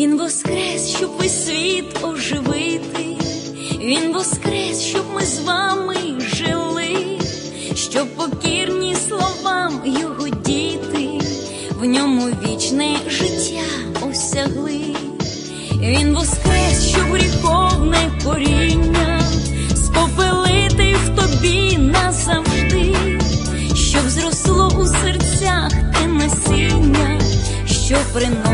Він воскрес, щоб весь світ оживити, Він воскрес, щоб ми з вами жили, щоб покірні словам його діти, в ньому вічне життя осягли. Він воскрес, щоб гріховне коріння спопелити в тобі назавжди, щоб зросло у серцях те насіння, що приносить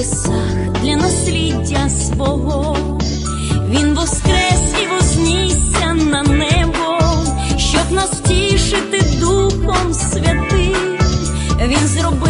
небесах для насліддя свого. Він воскрес і вознісся на небо, щоб нас втішити Духом Святим. Він зробив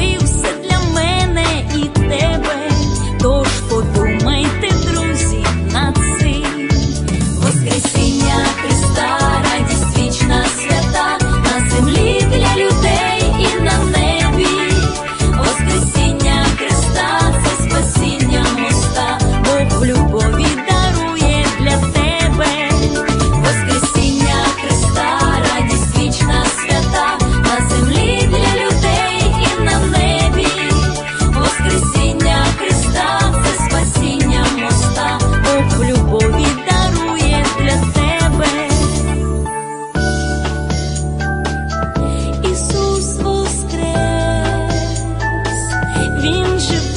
Vinde